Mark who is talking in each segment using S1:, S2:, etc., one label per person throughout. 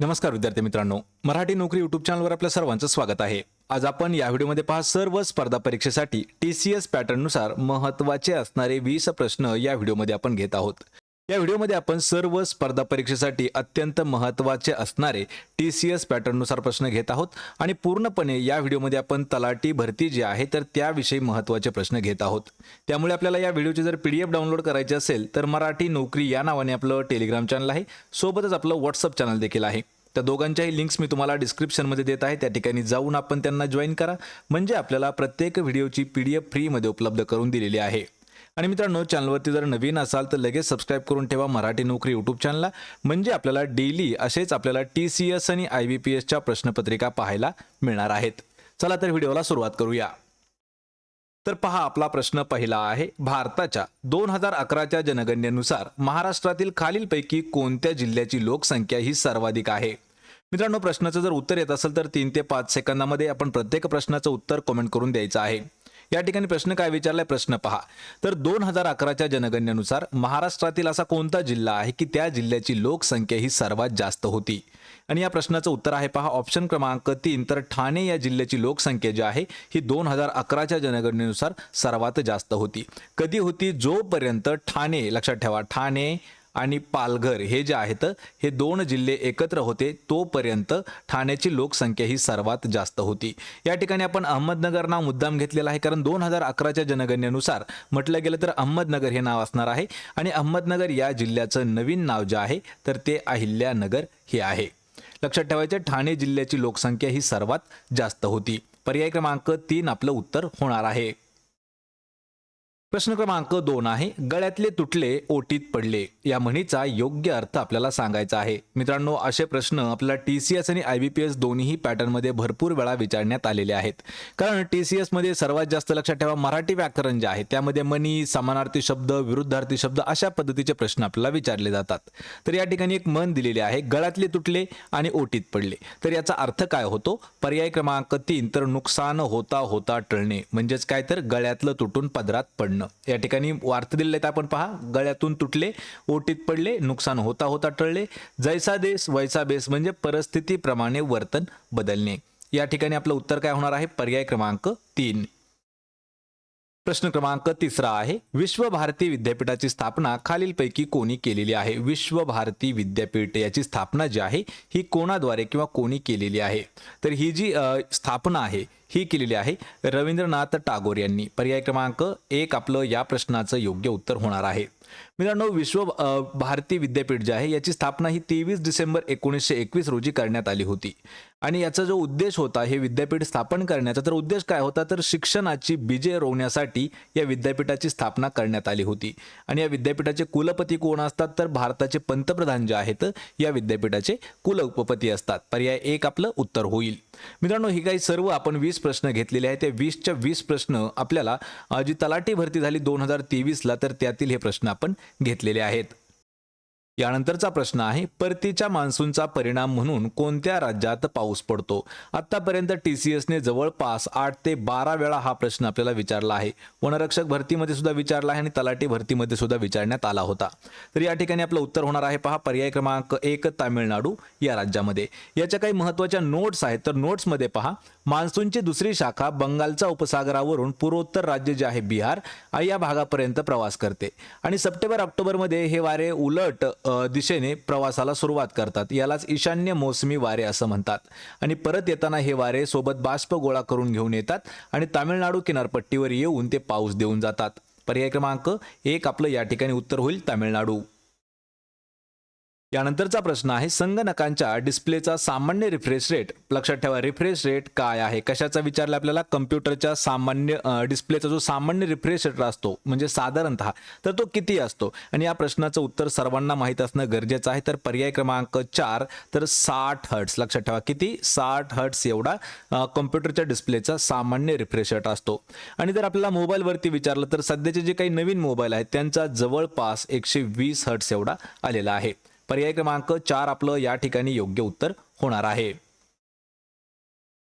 S1: नमस्कार विद्यार्थी मित्रांनो मराठी नोकरी युट्यूब चॅनलवर आपल्या सर्वांचं स्वागत आहे. आज आपण या व्हिडिओमध्ये पहा सर्व स्पर्धा परीक्षेसाठी टी सी एस पॅटर्ननुसार महत्त्वाचे असणारे वीस प्रश्न या व्हिडिओमध्ये आपण घेत आहोत. या व्हिडिओमध्ये आपण सर्व स्पर्धा परीक्षेसाठी अत्यंत महत्त्वाचे असणारे टी सी एस पॅटर्ननुसार प्रश्न घेत आहोत. आणि पूर्णपणे या व्हिडिओमध्ये आपण तलाटी भरती जी आहे तर त्याविषयी महत्त्वाचे प्रश्न घेत आहोत. त्यामुळे आपल्याला या व्हिडिओची जर पी डी एफ डाउनलोड करायची असेल तर मराठी नोकरी या नावाने आपलं टेलिग्राम चॅनल आहे. सोबतच आपलं व्हॉट्सअप चॅनल देखील आहे. त्या दोघांच्याही लिंक्स मी तुम्हाला डिस्क्रिप्शनमध्ये देत आहे. त्या ठिकाणी जाऊन आपण त्यांना जॉईन करा. म्हणजे आपल्याला प्रत्येक व्हिडिओची पी डी एफ फ्रीमध्ये उपलब्ध करून दिलेली आहे. आणि मित्रांनो चॅनलवरती जर नवीन असाल तर लगेच सबस्क्राईब करून ठेवा मराठी नोकरी यूट्यूब चॅनलला म्हणजे आपल्याला डेली असेच आपल्याला टी सी एस आणि आय बी पी एसच्या प्रश्नपत्रिका पाहायला मिळणार आहेत. चला तर व्हिडिओला सुरुवात करूया. तर पहा आपला प्रश्न पहिला आहे. भारताच्या दोन हजार अकराच्या जनगणनेनुसार महाराष्ट्रातील खालीलपैकी कोणत्या जिल्ह्याची लोकसंख्या ही सर्वाधिक आहे? मित्रांनो प्रश्नाचं जर उत्तर येत असेल तर तीन ते पाच सेकंदामध्ये आपण प्रत्येक प्रश्नाचं उत्तर कमेंट करून द्यायचं आहे. या ठिकाणी प्रश्न काय विचारलाय? प्रश्न पहा. तर दोन हजार अकराच्या जनगणनेनुसार महाराष्ट्रातील असा कोणता जिल्हा आहे की त्या जिल्ह्याची लोकसंख्या ही सर्वात जास्त होती? आणि या प्रश्नाचं उत्तर आहे पहा. ऑप्शन क्रमांक तीन. तर ठाणे या जिल्ह्याची लोकसंख्या जी आहे ही दोन हजार अकराच्या जनगणनेनुसार सर्वात जास्त होती. कधी होती? जोपर्यंत ठाणे लक्षात ठेवा ठाणे आणि पालघर हे जे आहेत हे दोन जिल्हे एकत्र होते तोपर्यंत ठाण्याची लोकसंख्या ही सर्वात जास्त होती. या ठिकाणी आपण अहमदनगर नाव मुद्दाम घेतलेलं आहे कारण दोन हजार अकराच्या जनगणनेनुसार म्हटलं गेलं तर अहमदनगर हे नाव असणार आहे. आणि अहमदनगर या जिल्ह्याचं नवीन नाव जे आहे तर ते अहिल्यानगर हे आहे. लक्षात ठेवायचं ठाणे जिल्ह्याची लोकसंख्या ही सर्वात जास्त होती. पर्याय क्रमांक तीन आपलं उत्तर होणार आहे. प्रश्न क्रमांक दोन आहे गळ्यातले तुटले ओटीत पडले या म्हणीचा योग्य अर्थ आपल्याला सांगायचा आहे. मित्रांनो असे प्रश्न आपल्याला टी सी एस आणि आय बी पी एस दोन्ही पॅटर्नमध्ये भरपूर वेळा विचारण्यात आलेले आहेत. कारण टी सी एसमध्ये सर्वात जास्त लक्षात ठेवा मराठी व्याकरण जे आहे त्यामध्ये मनी समानार्थी शब्द विरुद्धार्थी शब्द अशा पद्धतीचे प्रश्न आपल्याला विचारले जातात. तर या ठिकाणी एक मन दिलेले आहे गळ्यातले तुटले आणि ओटीत पडले. तर याचा अर्थ काय होतो? पर्याय क्रमांक तीन तर नुकसान होता होता टळणे. म्हणजेच काय? तर गळ्यातलं तुटून पदरात पडणं. या ठिकाणी वार्ता दिले आहेत आपण पहा. गळ्यातून तुटले ओटीत पडले नुकसान होता होता टळले. जैसा देश वैसा बेस म्हणजे परिस्थितीप्रमाणे वर्तन बदलणे. या ठिकाणी आपलं उत्तर काय होणार आहे? पर्याय क्रमांक तीन. प्रश्न क्रमांक तिसरा आहे. विश्व भारती विद्यापीठाची स्थापना खालीलपैकी कोणी केलेली आहे? विश्व भारती विद्यापीठ याची स्थापना जी आहे ही कोणाद्वारे किंवा कोणी केलेली आहे? तर ही जी स्थापना आहे ही केलेली आहे. रवींद्रनाथ टागोर यांनी. पर्याय क्रमांक एक आपलं या प्रश्नाचं योग्य उत्तर होणार आहे. मित्रांनो विश्व भारती विद्यापीठ जे आहे याची स्थापना ही तेवीस डिसेंबर एकोणीसशे एकवीस रोजी करण्यात आली होती. आणि याचा जो उद्देश होता हे विद्यापीठ स्थापन करण्याचा तर उद्देश काय होता तर शिक्षणाची बीजे रोवण्यासाठी या विद्यापीठाची स्थापना करण्यात आली होती. आणि या विद्यापीठाचे कुलपती कोण असतात तर भारताचे पंतप्रधान जे आहेत या विद्यापीठाचे कुलउपपती असतात. पर्याय एक आपलं उत्तर होईल. मित्रांनो ही काही सर्व आपण वीस प्रश्न घेतलेले आहेत. त्या वीसच्या वीस प्रश्न आपल्याला जी तलाठी भरती झाली दोन हजार तेवीसला तर त्यातील हे प्रश्न आपण घेतलेले आहेत. यानंतरचा प्रश्न आहे परतीच्या मान्सूनचा परिणाम म्हणून कोणत्या राज्यात पाऊस पडतो? आतापर्यंत टी सी एसने जवळपास आठ ते बारा वेळा हा प्रश्न आपल्याला विचारला आहे. वनरक्षक भरतीमध्ये सुद्धा विचारला आहे आणि तलाठी भरतीमध्ये सुद्धा विचारण्यात आला होता. तर या ठिकाणी आपलं उत्तर होणार आहे पहा पर्याय क्रमांक एक तामिळनाडू या राज्यामध्ये. याच्या काही महत्त्वाच्या नोट्स आहेत तर नोट्समध्ये पहा मान्सूनची दुसरी शाखा बंगालच्या उपसागरावरून पूर्वोत्तर राज्य जे आहे बिहार या भागापर्यंत प्रवास करते. आणि सप्टेंबर ऑक्टोबरमध्ये हे वारे उलट दिशेने प्रवासाला सुरुवात करतात. यालाच ईशान्य मोसमी वारे असं म्हणतात. आणि परत येताना हे वारे सोबत बाष्प गोळा करून घेऊन येतात आणि तामिळनाडू किनारपट्टीवर येऊन ते पाऊस देऊन जातात. पर्याय क्रमांक एक आपलं या ठिकाणी उत्तर होईल तामिळनाडू. यानंतरचा प्रश्न आहे संगणकांच्या डिस्प्लेचा सामान्य रिफ्रेश रेट लक्षात ठेवा रिफ्रेश रेट काय आहे? कशाचा विचारला आपल्याला? कम्प्युटरच्या सामान्य डिस्प्लेचा जो सामान्य रिफ्रेश रेट असतो म्हणजे साधारणतः तर तो किती असतो? आणि या प्रश्नाचं उत्तर सर्वांना माहीत असणं गरजेचं आहे. तर पर्याय क्रमांक चार तर साठ हर्ट्स लक्षात ठेवा किती? साठ हर्ट्स एवढा कम्प्युटरच्या डिस्प्लेचा सामान्य रिफ्रेश रेट असतो. आणि जर आपल्याला मोबाईलवरती विचारलं तर सध्याचे जे काही नवीन मोबाईल आहेत त्यांचा जवळपास एकशे वीस हर्ट्स एवढा आलेला आहे. पर्याय क्रमांक चार आपलं या ठिकाणी योग्य उत्तर होणार आहे.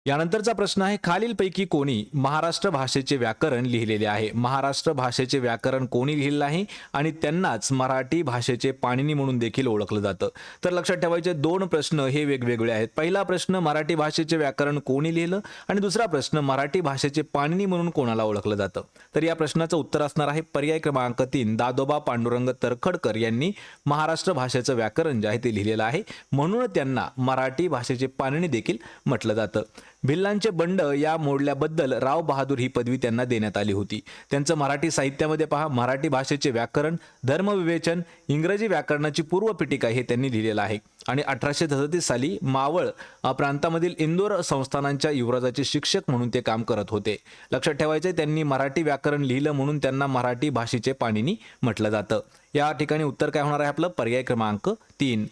S1: यानंतरचा प्रश्न आहे खालीलपैकी कोणी महाराष्ट्र भाषेचे व्याकरण लिहिलेले आहे? महाराष्ट्र भाषेचे व्याकरण कोणी लिहिलेलं आहे आणि त्यांनाच मराठी भाषेचे पाणिनी म्हणून देखील ओळखलं जातं. तर लक्षात ठेवायचे दोन प्रश्न हे वेगवेगळे आहेत. पहिला प्रश्न मराठी भाषेचे व्याकरण कोणी लिहिलं? आणि दुसरा प्रश्न मराठी भाषेचे पाणिनी म्हणून कोणाला ओळखलं जातं? तर या प्रश्नाचं उत्तर असणार आहे पर्याय क्रमांक तीन दादोबा पांडुरंग तरखडकर यांनी महाराष्ट्र भाषेचं व्याकरण जे आहे ते लिहिलेलं आहे. म्हणून त्यांना मराठी भाषेचे पाणिनी देखील म्हटलं जातं. भिल्लांचे बंड या मोडल्याबद्दल राव बहादूर ही पदवी त्यांना देण्यात आली होती. त्यांचं मराठी साहित्यामध्ये पहा मराठी भाषेचे व्याकरण धर्मविवेचन इंग्रजी व्याकरणाची पूर्वपीठिका हे त्यांनी लिहिलेलं आहे. आणि अठराशे सदतीस साली मावळ प्रांतामधील इंदोर संस्थानांच्या युवराजाचे शिक्षक म्हणून ते काम करत होते. लक्षात ठेवायचे त्यांनी मराठी व्याकरण लिहिलं म्हणून त्यांना मराठी भाषेचे पाणिनी म्हटलं जातं. या ठिकाणी उत्तर काय होणार आहे आपलं? पर्याय क्रमांक तीन.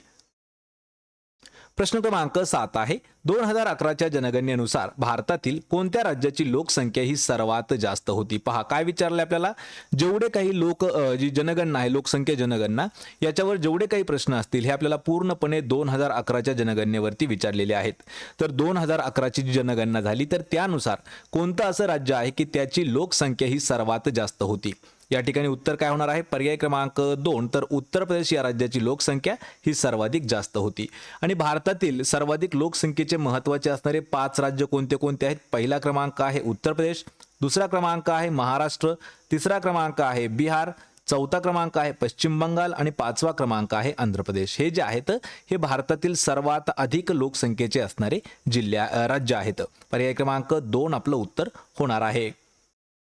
S1: प्रश्न क्रमांक सात आहे. दोन हजार अकराच्या जनगणनेनुसार भारतातील कोणत्या राज्याची लोकसंख्या ही सर्वात जास्त होती? पहा काय विचारलं आपल्याला? जेवढे काही लोक जी जनगणना आहे लोकसंख्या जनगणना याच्यावर जेवढे काही प्रश्न असतील हे आपल्याला पूर्णपणे दोन हजार अकराच्या जनगणनेवरती विचारलेले आहेत. तर दोन हजार अकराची जी जनगणना झाली तर त्यानुसार कोणतं असं राज्य आहे की त्याची लोकसंख्या ही सर्वात जास्त होती? या ठिकाणी उत्तर काय होणार आहे? पर्याय क्रमांक दोन तर उत्तर प्रदेश या राज्याची लोकसंख्या ही सर्वाधिक जास्त होती. आणि भारतातील सर्वाधिक लोकसंख्येचे महत्त्वाचे असणारे पाच राज्य कोणते कोणते आहेत? पहिला क्रमांक आहे उत्तर प्रदेश दुसरा क्रमांक आहे महाराष्ट्र तिसरा क्रमांक आहे बिहार चौथा क्रमांक आहे पश्चिम बंगाल आणि पाचवा क्रमांक आहे आंध्र प्रदेश. हे जे आहेत हे भारतातील सर्वात अधिक लोकसंख्येचे असणारे जिल्ह्या राज्य आहेत. पर्याय क्रमांक दोन आपलं उत्तर होणार आहे.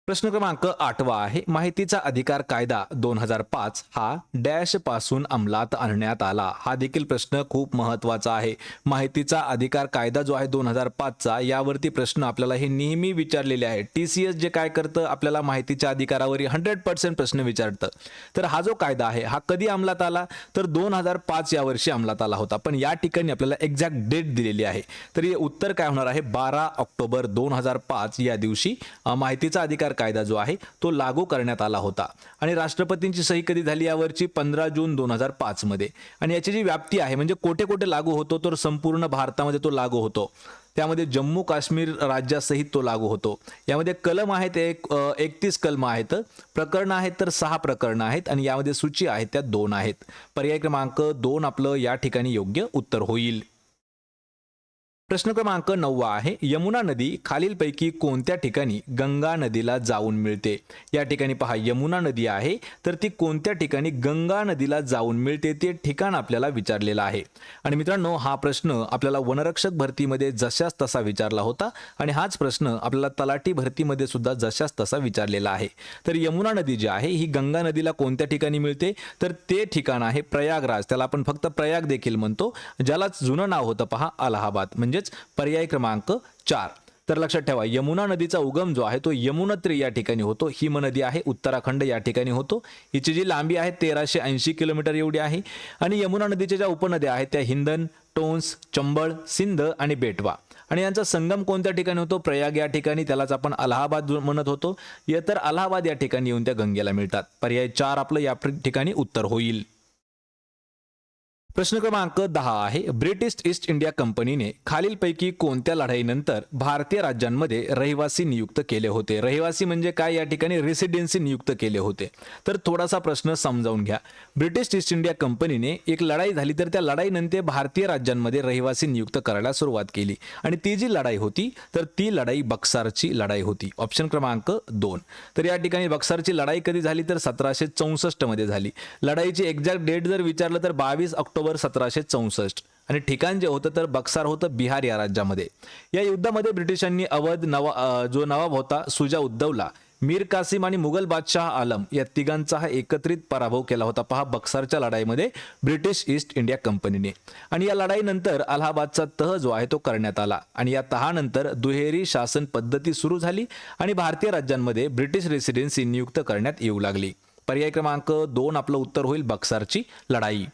S1: प्रश्न क्रमांक आठवा आहे. माहितीचा अधिकार कायदा दोन हजार पाच हा डॅशपासून अंमलात आणण्यात आला. हा देखील प्रश्न खूप महत्त्वाचा आहे. माहितीचा अधिकार कायदा जो आहे दोन हजार पाचचा यावरती प्रश्न आपल्याला हे नेहमी विचारलेले आहे टी सी एस जे काय करतं? आपल्याला माहितीच्या अधिकारावर हंड्रेड पर्सेंट प्रश्न विचारतं. तर हा जो कायदा आहे हा कधी अंमलात आला? तर दोन हजार पाच या वर्षी अंमलात आला होता. पण या ठिकाणी आपल्याला एक्झॅक्ट डेट दिलेली आहे. तर हे उत्तर काय होणार आहे? बारा ऑक्टोबर दोन हजार पाच या दिवशी माहितीचा अधिकार कायदा जो आहे तो लागू करण्यात आला होता. आणि राष्ट्रपतींची सही कधी झाली यावरची? पंधरा जून दोन हजार पाचमध्ये आणि याची जी व्याप्ती आहे म्हणजे कोठे कोठे लागू होतो तर संपूर्ण भारतामध्ये तो लागू होतो. त्यामध्ये जम्मू काश्मीर राज्यासहित तो लागू होतो. यामध्ये कलम आहेत एक एकतीस कलम आहेत. प्रकरणं आहेत तर सहा प्रकरणं आहेत. आणि यामध्ये सूची आहेत त्या दोन आहेत. पर्याय क्रमांक दोन आपलं या ठिकाणी योग्य उत्तर होईल. प्रश्न क्रमांक नववा आहे. यमुना नदी खालीलपैकी कोणत्या ठिकाणी गंगा नदीला जाऊन मिळते? या ठिकाणी पहा यमुना नदी आहे. तर ती कोणत्या ठिकाणी गंगा नदीला जाऊन मिळते ते ठिकाण आपल्याला विचारलेलं आहे. आणि मित्रांनो हा प्रश्न आपल्याला वनरक्षक भरतीमध्ये जशाच तसा विचारला होता आणि हाच प्रश्न आपल्याला तलाठी भरतीमध्ये सुद्धा जशाच तसा विचारलेला आहे. तर यमुना नदी जी आहे ही गंगा नदीला कोणत्या ठिकाणी मिळते? तर ते ठिकाण आहे प्रयागराज. त्याला आपण फक्त प्रयाग देखील म्हणतो. ज्याला जुनं नाव होतं पहा अलाहाबाद. म्हणजे म्हणजेच पर्याय क्रमांक चार. तर लक्षात ठेवा यमुना नदीचा उगम जो आहे तो यमुनत्री या ठिकाणी होतो हिम नदी आहे उत्तराखंड या ठिकाणी होतो. हिची जी लांबी आहे तेराशे ऐंशी किलोमीटर एवढी आहे. आणि यमुना नदीच्या ज्या उपनद्या आहेत त्या हिंदन टोन्स चंबळ सिंध आणि बेटवा. आणि यांचा संगम कोणत्या ठिकाणी होतो? प्रयाग या ठिकाणी त्यालाच आपण अलाहाबाद म्हणत होतो. या तर अलाहाबाद या ठिकाणी येऊन त्या गंगेला मिळतात. पर्याय चार आपलं या ठिकाणी उत्तर होईल. प्रश्न क्रमांक दहा आहे. ब्रिटिश ईस्ट इंडिया कंपनीने खालीलपैकी कोणत्या लढाईनंतर भारतीय राज्यांमध्ये रहिवासी नियुक्त केले होते? रहिवासी म्हणजे काय? या ठिकाणी रेसिडेन्सी नियुक्त केले होते. तर थोडासा प्रश्न समजावून घ्या. ब्रिटिश ईस्ट इंडिया कंपनीने एक लढाई झाली तर त्या लढाईनंतर भारतीय राज्यांमध्ये रहिवासी नियुक्त करायला सुरुवात केली. आणि ती जी लढाई होती तर ती लढाई बक्सारची लढाई होती. ऑप्शन क्रमांक दोन. तर या ठिकाणी बक्सारची लढाई कधी झाली? तर सतराशे चौसष्टमध्ये झाली. लढाईची एक्झॅक्ट डेट जर विचारलं तर बावीस ऑक्टोबर सतराशे चौसष्ट. आणि ठिकाण जे होतं तर बक्सार होतं बिहार या राज्यामध्ये. या युद्धामध्ये ब्रिटिशांनी अवध नवा जो नवाब होता सुजा उद्धवला मीर कासिम आणि मुघल बादशाह आलम या तिघांचा हा एकत्रित पराभव केला होता. पहा बक्सारच्या लढाईमध्ये ब्रिटिश ईस्ट इंडिया कंपनीने. आणि या लढाईनंतर अलाहाबादचा तह जो आहे तो करण्यात आला. आणि या तहानंतर दुहेरी शासन पद्धती सुरू झाली आणि भारतीय राज्यांमध्ये ब्रिटिश रेसिडेन्सी नियुक्त करण्यात येऊ लागली. पर्याय क्रमांक दोन आपलं उत्तर होईल बक्सारची लढाई.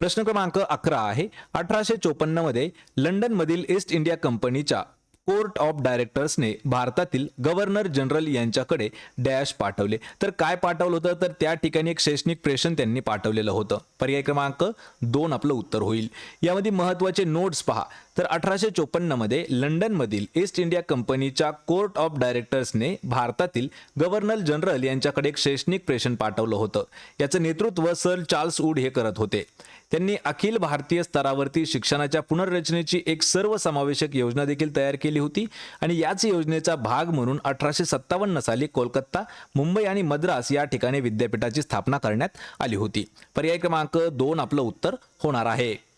S1: प्रश्न क्रमांक अकरा आहे. अठराशे चोपन्नमध्ये लंडनमधील ईस्ट इंडिया कंपनीच्या कोर्ट ऑफ डायरेक्टर्सने भारतातील गव्हर्नर जनरल यांच्याकडे डॅश पाठवले. तर काय पाठवलं होतं? तर त्या ठिकाणी एक शैक्षणिक प्रेषण त्यांनी पाठवलेलं होतं. पर्याय क्रमांक दोन आपलं उत्तर होईल. यामध्ये महत्त्वाचे नोट्स पहा. तर अठराशे चोपन्नमध्ये लंडनमधील ईस्ट इंडिया कंपनीच्या कोर्ट ऑफ डायरेक्टर्सने भारतातील गव्हर्नर जनरल यांच्याकडे एक शैक्षणिक प्रेषण पाठवलं होतं. याचं नेतृत्व सर चार्ल्स वूड हे करत होते. त्यांनी अखिल भारतीय स्तरावरती शिक्षणाच्या पुनर्रचनेची एक सर्वसमावेशक योजना देखील तयार केली होती आणि याच योजनेचा भाग म्हणून अठराशे सत्तावन्न साली कोलकाता मुंबई आणि मद्रास या ठिकाणी विद्यापीठाची स्थापना करण्यात आली होती. पर्याय क्रमांक दोन आपलं उत्तर होणार आहे.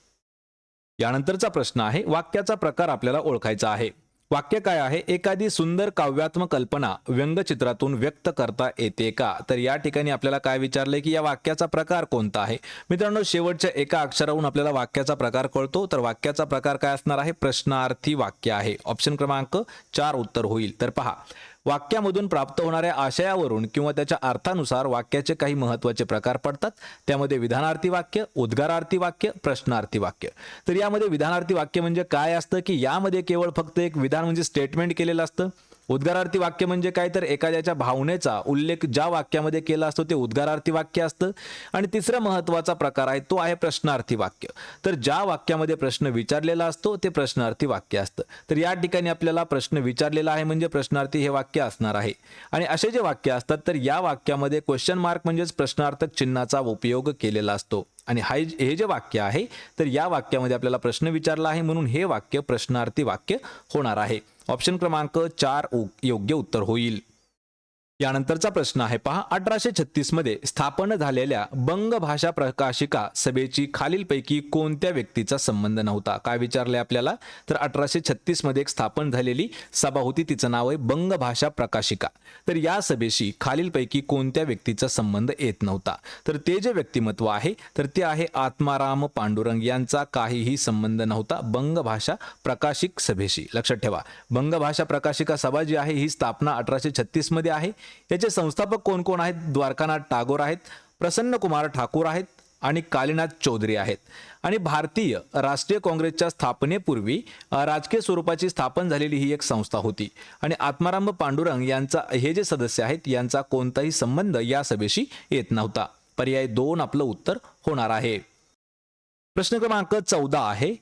S1: यानंतरचा प्रश्न आहे वाक्याचा प्रकार आपल्याला ओळखायचा आहे. वाक्य काय आहे? एखादी सुंदर काव्यात्मक कल्पना व्यंगचित्रातून व्यक्त करता येते का? तर या ठिकाणी आपल्याला काय विचारलंय की या वाक्याचा प्रकार कोणता आहे? मित्रांनो शेवटच्या एका अक्षराहून आपल्याला वाक्याचा प्रकार कळतो. तर वाक्याचा प्रकार काय असणार आहे? प्रश्नार्थी वाक्य आहे. ऑप्शन क्रमांक चार उत्तर होईल. तर पहा. वाक्यामधून प्राप्त होणाऱ्या आशयावरून किंवा त्याच्या अर्थानुसार वाक्याचे काही महत्त्वाचे प्रकार पडतात. त्यामध्ये विधानार्थी वाक्य उद्गारार्थी वाक्य प्रश्नार्थी वाक्य. तर यामध्ये विधानार्थी वाक्य म्हणजे काय असतं की यामध्ये केवळ फक्त एक विधान म्हणजे स्टेटमेंट केलेलं असतं? उद्गारार्थी वाक्य म्हणजे काय? तर एखाद्याच्या भावनेचा उल्लेख ज्या वाक्यामध्ये केला असतो ते उद्गारार्थी वाक्य असतं. आणि तिसरा महत्त्वाचा प्रकार आहे तो आहे प्रश्नार्थी वाक्य. तर ज्या वाक्यामध्ये प्रश्न विचारलेला असतो ते प्रश्नार्थी वाक्य असतं. तर या ठिकाणी आपल्याला प्रश्न विचारलेला आहे म्हणजे प्रश्नार्थी हे वाक्य असणार आहे. आणि असे जे वाक्य असतात तर या वाक्यामध्ये क्वेश्चन मार्क म्हणजेच प्रश्नार्थक चिन्हाचा उपयोग केलेला असतो. आणि हा हे जे वाक्य आहे तर या वाक्यामध्ये आपल्याला प्रश्न विचारला आहे म्हणून हे वाक्य प्रश्नार्थी वाक्य होणार आहे. ऑप्शन क्रमांक चार योग्य उत्तर होईल. यानंतरचा प्रश्न आहे. पहा अठराशे छत्तीसमध्ये स्थापन झालेल्या बंग भाषा प्रकाशिका सभेची खालीलपैकी कोणत्या व्यक्तीचा संबंध नव्हता? काय विचारले आपल्याला? तर अठराशे छत्तीसमध्ये एक स्थापन झालेली सभा होती तिचं नाव आहे बंग भाषा प्रकाशिका. तर या सभेशी खालीलपैकी कोणत्या व्यक्तीचा संबंध येत नव्हता? तर ते जे व्यक्तिमत्व आहे तर ते आहे आत्माराम पांडुरंग यांचा काहीही संबंध नव्हता बंग भाषा प्रकाशिक सभेशी. लक्षात ठेवा बंग भाषा प्रकाशिका सभा जी आहे ही स्थापना अठराशे छत्तीसमध्ये आहे. याचे संस्थापक कोण कोण आहेत? द्वारकानाथ टागोर आहेत प्रसन्न कुमार ठाकूर आहेत आणि कालीनाथ चौधरी आहेत. आणि भारतीय राष्ट्रीय काँग्रेसच्या स्थापनेपूर्वी राजकीय स्वरूपाची स्थापन झालेली ही एक संस्था होती. आणि आत्माराम पांडुरंग यांचा हे जे सदस्य आहेत यांचा कोणताही संबंध या सभेशी येत नव्हता. पर्याय दोन आपलं उत्तर होणार आहे. प्रश्न क्रमांक चौदा आहे.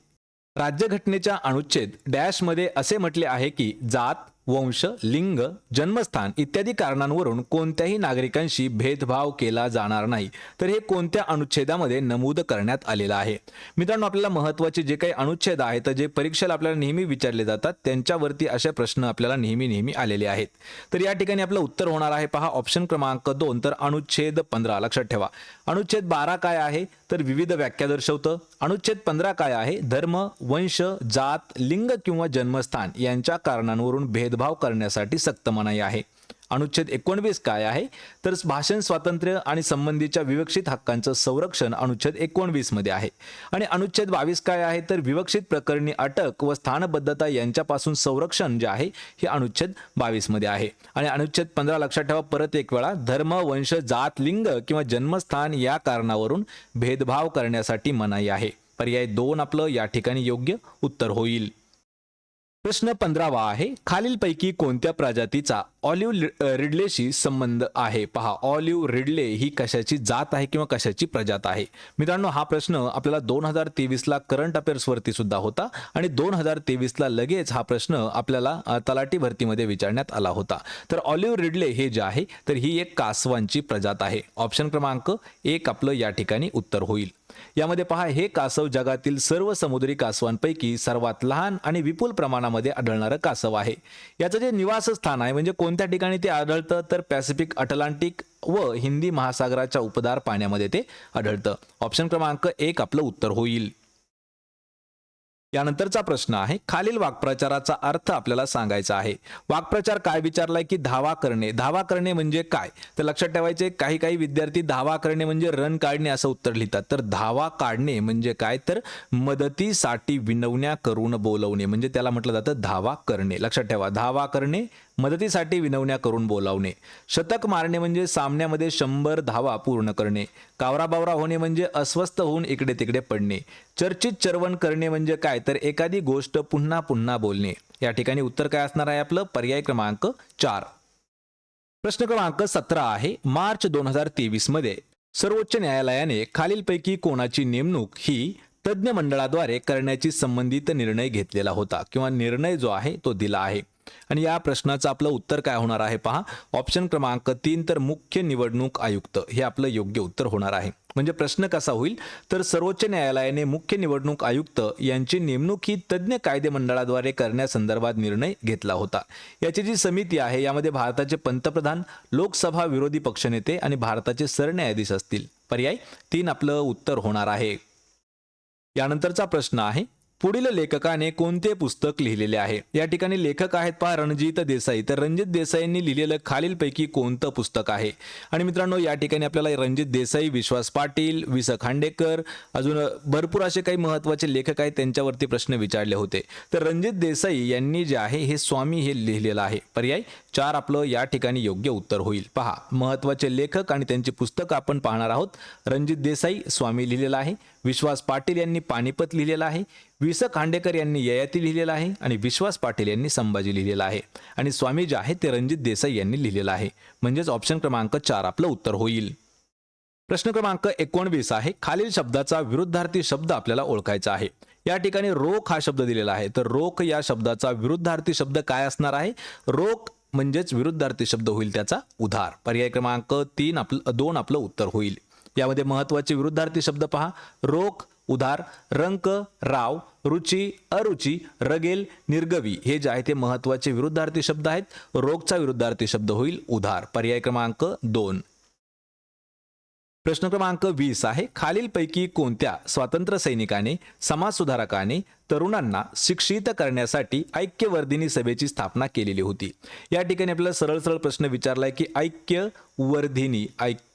S1: राज्यघटनेच्या अनुच्छेद डॅशमध्ये असे म्हटले आहे की जात वंश लिंग जन्मस्थान इत्यादी कारणांवरून कोणत्याही नागरिकांशी भेदभाव केला जाणार नाही. तर हे कोणत्या अनुच्छेदामध्ये नमूद करण्यात आलेलं आहे? मित्रांनो आपल्याला महत्त्वाचे जे काही अनुच्छेद आहेत जे परीक्षेला आपल्याला नेहमी विचारले जातात त्यांच्यावरती असे प्रश्न आपल्याला नेहमी नेहमी आलेले आहेत. तर या ठिकाणी आपलं उत्तर होणार आहे. पहा ऑप्शन क्रमांक दोन तर अनुच्छेद पंधरा. लक्षात ठेवा. अनुच्छेद बारा काय आहे? तर विविध व्याख्या दर्शवतं. अनुच्छेद पंधरा काय आहे? धर्म वंश जात लिंग किंवा जन्मस्थान यांच्या कारणांवरून भेद भेदभाव करण्यासाठी सक्त मनाई आहे. अनुच्छेद एकोणवीस काय आहे? तर भाषण स्वातंत्र्य आणि संबंधीच्या विवक्षित हक्कांचं संरक्षण अनुच्छेद एकोणवीसमध्ये आहे. आणि अनुच्छेद बावीस काय आहे? तर विवक्षित प्रकरणी अटक व स्थानबद्धता यांच्यापासून संरक्षण जे आहे हे अनुच्छेद बावीसमध्ये आहे. आणि अनुच्छेद पंधरा लक्षात ठेवा परत एक वेळा धर्म वंश जात लिंग किंवा जन्मस्थान या कारणावरून भेदभाव करण्यासाठी मनाई आहे. पर्याय दोन आपलं या ठिकाणी योग्य उत्तर होईल. प्रश्न पंधरावा आहे खालीलपैकी कोणत्या प्रजातीचा ऑलिव्ह रिडलेशी संबंध आहे? पहा ऑलिव्ह रिडले ही कशाची जात आहे किंवा कशाची प्रजात आहे? मित्रांनो हा प्रश्न आपल्याला दोन हजार तेवीसला करंट अफेअर्सवरती सुद्धा होता आणि दोन हजार तेवीसला लगेच हा प्रश्न आपल्याला तलाटी तलाठी भरतीमध्ये विचारण्यात आला होता. तर ऑलिव्ह रिडले हे जे आहे तर ही एक कासवांची प्रजात आहे. ऑप्शन क्रमांक एक आपलं या ठिकाणी उत्तर होईल. यामध्ये पहा हे कासव जगातील सर्व समुद्री कासवांपैकी सर्वात लहान आणि विपुल प्रमाणामध्ये आढळणारं कासव आहे. याचं जे निवासस्थान आहे म्हणजे कोणत्या ठिकाणी ते आढळतं? तर पॅसिफिक अटलांटिक व हिंदी महासागराच्या उपदार पाण्यामध्ये ते आढळतं. ऑप्शन क्रमांक एक आपलं उत्तर होईल. यानंतरचा प्रश्न आहे खालील वाक्प्रचाराचा अर्थ आपल्याला सांगायचा आहे. वाक्प्रचार काय विचारलाय की धावा करणे? धावा करणे म्हणजे काय? तर लक्षात ठेवायचे काही काही विद्यार्थी धावा करणे म्हणजे रन काढणे असं उत्तर लिहितात. तर धावा काढणे म्हणजे काय? तर मदतीसाठी विनवण्या करून बोलवणे. म्हणजे त्याला म्हटलं जातं धावा करणे. लक्षात ठेवा धावा करणे मदतीसाठी विनवण्या करून बोलावणे. शतक मारणे म्हणजे सामन्यामध्ये शंभर धावा पूर्ण करणे. कावराबावरा होणे म्हणजे अस्वस्थ होऊन इकडे तिकडे पडणे. चर्चित चरवण करणे म्हणजे काय? तर एखादी गोष्ट पुन्हा पुन्हा बोलणे. या ठिकाणी उत्तर काय असणार आहे आपलं? पर्याय क्रमांक चार. प्रश्न क्रमांक सतरा आहे. मार्च दोन हजार तेवीसमध्ये सर्वोच्च न्यायालयाने खालीलपैकी कोणाची नेमणूक ही तज्ज्ञ मंडळाद्वारे करण्याची संबंधित निर्णय घेतलेला होता किंवा निर्णय जो आहे तो दिला आहे. आणि या प्रश्नाचं आपलं उत्तर काय होणार आहे पहा. ऑप्शन क्रमांक तीन तर मुख्य निवडणूक आयुक्त. हे आपलं योग्य उत्तर होणार आहे. म्हणजे प्रश्न कसा होईल? तर सर्वोच्च न्यायालयाने मुख्य निवडणूक आयुक्त यांची नेमणूक ही तज्ज्ञ कायदे मंडळाद्वारे करण्यासंदर्भात निर्णय घेतला होता. याची जी समिती आहे यामध्ये भारताचे पंतप्रधान लोकसभा विरोधी पक्षनेते आणि भारताचे सरन्यायाधीश असतील. पर्याय तीन आपलं उत्तर होणार आहे. यानंतरचा प्रश्न आहे पुढील लेखकाने कोणते पुस्तक लिहिलेले आहे? या ठिकाणी लेखक आहेत पहा रणजित देसाई. तर रणजित देसाईंनी लिहिलेलं खालीलपैकी कोणतं पुस्तक आहे? आणि मित्रांनो या ठिकाणी आपल्याला रणजित देसाई विश्वास पाटील वि स खांडेकर अजून भरपूर असे काही महत्त्वाचे लेखक आहेत त्यांच्यावरती प्रश्न विचारले होते. तर रणजित देसाई यांनी जे आहे हे स्वामी हे लिहिलेलं आहे. पर्याय चार आपलं या ठिकाणी योग्य उत्तर होईल. पहा महत्त्वाचे लेखक आणि त्यांची पुस्तकं आपण पाहणार आहोत. रणजित देसाई स्वामी लिहिलेलं आहे. विश्वास पाटील यांनी पानिपत लिहिलेलं आहे वि स खांडेकर यांनी ययाती लिहिलेलं आहे आणि विश्वास पाटील यांनी संभाजी लिहिलेलं आहे. आणि स्वामी जे आहे ते रणजित देसाई यांनी लिहिलेलं आहे. म्हणजेच ऑप्शन क्रमांक चार आपलं उत्तर होईल. प्रश्न क्रमांक एकोणवीस आहे खालील शब्दाचा विरुद्धार्थी शब्द आपल्याला ओळखायचा आहे. या ठिकाणी रोख हा शब्द दिलेला आहे. तर रोख या शब्दाचा विरुद्धार्थी शब्द काय असणार आहे? रोख म्हणजेच विरुद्धार्थी शब्द होईल त्याचा उधार. पर्याय क्रमांक तीन आपलं दोन आपलं उत्तर होईल. यामध्ये महत्त्वाचे विरुद्धार्थी शब्द पहा. रोख उधार रंक राव रुची अरुची रगेल निर्गवी. हे जे आहे ते महत्त्वाचे विरुद्धार्थी शब्द आहेत. रोगचा विरुद्धार्थी शब्द होईल उधार. पर्याय क्रमांक दोन. प्रश्न क्रमांक वीस आहे. खालीलपैकी कोणत्या स्वातंत्र्य सैनिकाने समाजसुधारकाने तरुणांना शिक्षित करण्यासाठी ऐक्यवर्धिनी सभेची स्थापना केलेली होती? या ठिकाणी आपल्याला सरळ सरळ प्रश्न विचारलाय की ऐक्यवर्धिनी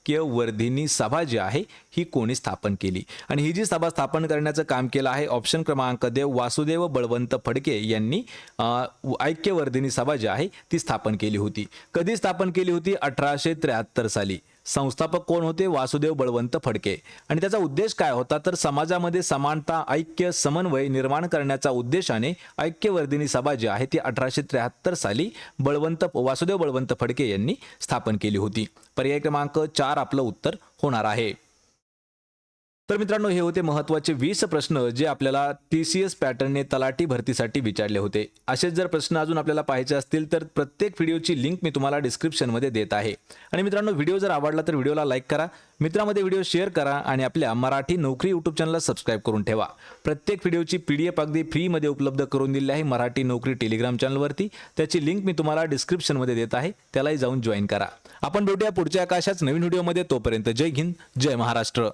S1: ऐक्यवर्धिनी सभा जी आहे ही कोणी स्थापन केली? आणि ही जी सभा स्थापन करण्याचं काम केलं आहे ऑप्शन क्रमांक देव वासुदेव बळवंत फडके यांनी ऐक्यवर्धिनी सभा जी आहे ती स्थापन केली होती. कधी स्थापन केली होती? अठराशे त्र्याहत्तर साली. संस्थापक कोण होते? वासुदेव बळवंत फडके. आणि त्याचा उद्देश काय होता? तर समाजामध्ये समानता ऐक्य समन्वय निर्माण करण्याच्या उद्देशाने ऐक्यवर्धिनी सभा जी आहे ती अठराशे त्र्याहत्तर साली बळवंत वासुदेव बळवंत फडके यांनी स्थापन केली होती. पर्याय क्रमांक चार आपलं उत्तर होणार आहे. तर मित्रांनो हे होते महत्त्वाचे वीस प्रश्न जे आपल्याला टी सी एस पॅटर्नने तलाठी भरतीसाठी विचारले होते. असेच जर प्रश्न अजून आपल्याला पाहायचे असतील तर प्रत्येक व्हिडिओची लिंक मी तुम्हाला डिस्क्रिप्शनमध्ये देत आहे. आणि मित्रांनो व्हिडिओ जर आवडला तर व्हिडिओला लाईक करा मित्रामध्ये व्हिडिओ शेअर करा आणि आपल्या मराठी नोकरी यूट्यूब चॅनलला सबस्क्राईब करून ठेवा. प्रत्येक व्हिडिओची पी डी एफ अगदी फ्रीमध्ये उपलब्ध करून दिली आहे मराठी नोकरी टेलिग्राम चॅनलवरती त्याची लिंक मी तुम्हाला डिस्क्रिप्शनमध्ये देत आहे त्यालाही जाऊन जॉईन करा. आपण भेटूया पुढच्या आकाशाच नवीन व्हिडिओमध्ये तोपर्यंत जय हिंद जय महाराष्ट्र.